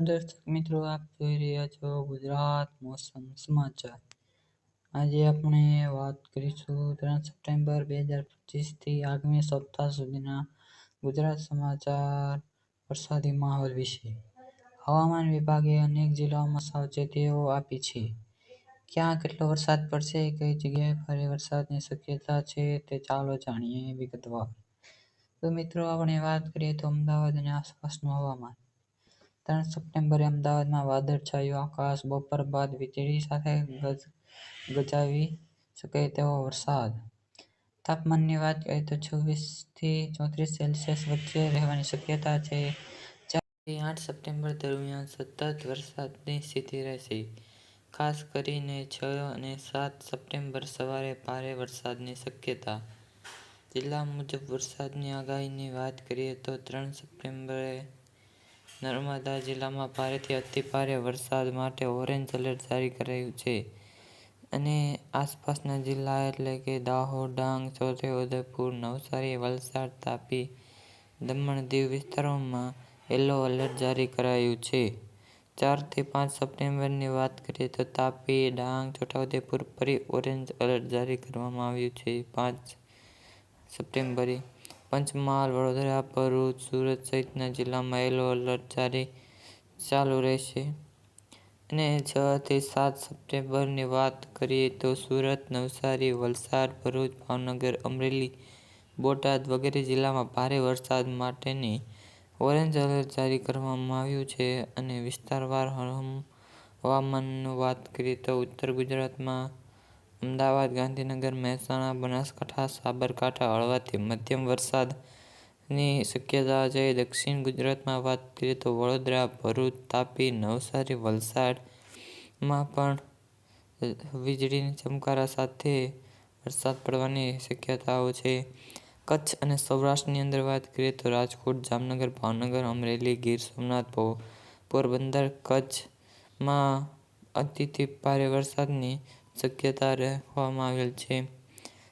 દર્શક મિત્રો આપ જોઈ રહ્યા છો ગુજરાત મોસમ સમાચાર. આજે આપણે વાત કરીશું ત્રણ સપ્ટેમ્બર બે હજાર પચીસથી આગામી સપ્તાહ સુધીના ગુજરાત સમાચાર વરસાદી માહોલ વિશે. હવામાન વિભાગે અનેક જિલ્લાઓમાં સાવચેતીઓ આપી છે. ક્યાં કેટલો વરસાદ પડશે, કઈ જગ્યાએ ફરી વરસાદની શક્યતા છે તે ચાલો જાણીએ વિગતવાર. તો મિત્રો, આપણે વાત કરીએ તો અમદાવાદ અને આસપાસનું હવામાન. ત્રણ સપ્ટેમ્બરે અમદાવાદમાં વાદળછાયું આકાશ બપોર બાદ વીજળી સાથે ગજાવી શકે તેવો વરસાદ. તાપમાનની વાત કરીએ તો છવ્વીસથી ચોત્રીસ સેલ્સિયસ વચ્ચે રહેવાની શક્યતા છે. ચારથી આઠ સપ્ટેમ્બર દરમિયાન સતત વરસાદની સ્થિતિ રહેશે. ખાસ કરીને છ અને સાત સપ્ટેમ્બર સવારે ભારે વરસાદની શક્યતા. જિલ્લા મુજબ વરસાદની આગાહીની વાત કરીએ તો ત્રણ સપ્ટેમ્બરે નર્મદા જિલ્લામાં ભારેથી અતિભારે વરસાદ માટે ઓરેન્જ એલર્ટ જારી કરાયું છે. અને આસપાસના જિલ્લા એટલે કે દાહોદ, ડાંગ છોટાઉદેપુર નવસારી, વલસાડ, તાપી, દમણ દીવ વિસ્તારોમાં યલો એલર્ટ જારી કરાયું છે. ચારથી પાંચ સપ્ટેમ્બરની વાત કરીએ તો તાપી, ડાંગ, છોટાઉદેપુર ફરી ઓરેન્જ એલર્ટ જારી કરવામાં આવ્યું છે પાંચ સપ્ટેમ્બરે. પંચમહાલ, વડોદરા, ભરૂચ, સુરત સહિતના જિલ્લામાં યલો એલર્ટ જારી ચાલુ રહેશે. અને છ થી સાત સપ્ટેમ્બરની વાત કરીએ તો સુરત, નવસારી, વલસાડ, ભરૂચ, ભાવનગર, અમરેલી, બોટાદ વગેરે જિલ્લામાં ભારે વરસાદ માટેની ઓરેન્જ એલર્ટ જારી કરવામાં આવ્યું છે. અને વિસ્તારવાર હવામાનની વાત કરીએ તો ઉત્તર ગુજરાતમાં અમદાવાદ, ગાંધીનગર, મહેસાણા, બનાસકાંઠા, સાબરકાંઠા, હળવાથી મધ્યમ વરસાદની શક્યતા છે. દક્ષિણ ગુજરાતમાં વાત કરીએ તો વડોદરા, ભરૂચ, તાપી, નવસારી, વલસાડમાં પણ વીજળીની ચમકારા સાથે વરસાદ પડવાની શક્યતાઓ છે. કચ્છ અને સૌરાષ્ટ્રની અંદર વાત કરીએ તો રાજકોટ, જામનગર, ભાવનગર, અમરેલી, ગીર સોમનાથ પોરબંદર કચ્છમાં અતિથી ભારે વરસાદની શક્યતા રાખવામાં આવેલ છે.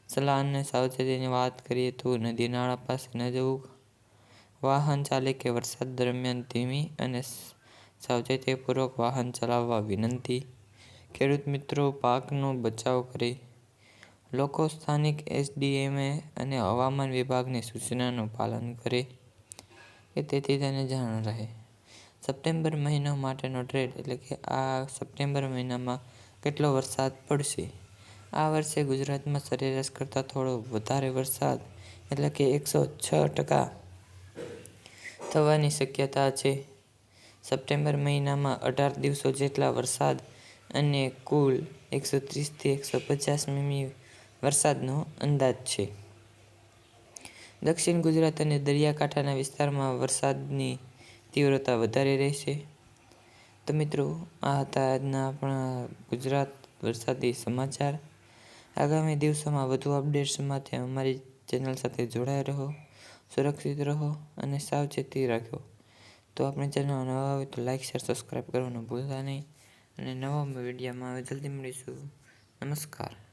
સલાહ સાવચેતીની વાત કરીએ તો નદી નાળા પાસે ન જવું. વાહન ચાલકે વરસાદ દરમિયાન ધીમી અને સાવચેતીપૂર્વક વાહન ચલાવવા વિનંતી. ખેડૂત મિત્રો, પાકનો બચાવ કરે. લોકો સ્થાનિક એસડીએમએ અને હવામાન વિભાગની સૂચનાનું પાલન કરે. કે તેથી તેને જાણ રહે. સપ્ટેમ્બર મહિના માટેનો ટ્રેડ એટલે કે આ સપ્ટેમ્બર મહિનામાં કેટલો વરસાદ પડશે? આ વર્ષે ગુજરાતમાં સરેરાશ કરતાં થોડો વધારે વરસાદ, એટલે કે એકસો છ ટકા થવાની શક્યતા છે. સપ્ટેમ્બર મહિનામાં અઢાર દિવસો જેટલા વરસાદ અને કુલ એકસો ત્રીસથી એકસો પચાસ મીમી વરસાદનો અંદાજ છે. દક્ષિણ ગુજરાત અને દરિયાકાંઠાના વિસ્તારમાં વરસાદની તીવ્રતા વધારે રહેશે. તો મિત્રો, આ હતા આજના આપણા ગુજરાત વરસાદી સમાચાર. આગામી દિવસોમાં વધુ અપડેટ્સ માટે અમારી ચેનલ સાથે જોડાયા રહો, સુરક્ષિત રહો અને સાવચેતી રાખો. તો આપણી ચેનલ નવા હોય તો લાઇક શેર સબસ્ક્રાઈબ કરવાનું ભૂલતા નહીં. અને નવા વિડીયોમાં જલ્દી મળીશું. નમસ્કાર.